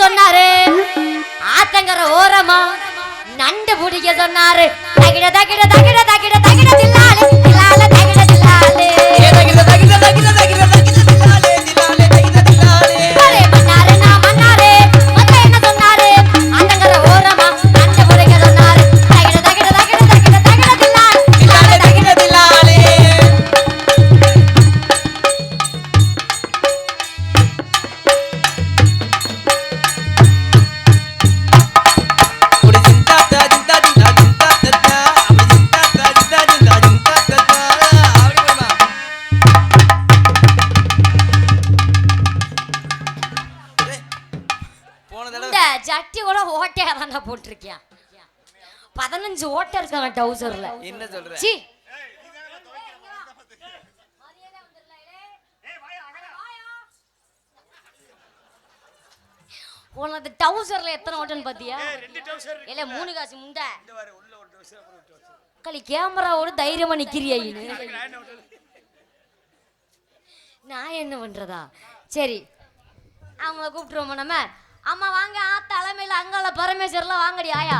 சொன்னாரு. ஆத்தங்கர ஓரமா நண்டு பிடிக்க சொன்னாரு. தகிட தகிட தகிட தகிட இந்த ஜட்டி கூட ஓட்டையா தானே போட்டிருக்கியா? பதினஞ்சு ஓட்டை இருக்காங்க டவுசர்ல. என்ன சொல்ற? சி உனது டவுசர்ல எத்தனை ஓட்டன்னு பாத்தியா? இல்ல மூணு காசு முண்டை. களி கேமராவோட தைரியமா நிக்கிறியா? நான் என்ன பண்றதா? சரி அவங்கள கூப்பிட்டுருவோமா நம்ம? அம்மா வாங்க. ஆ தலைமையில அங்கால பரமேஸ்வரலாம் வாங்கடி ஆயா.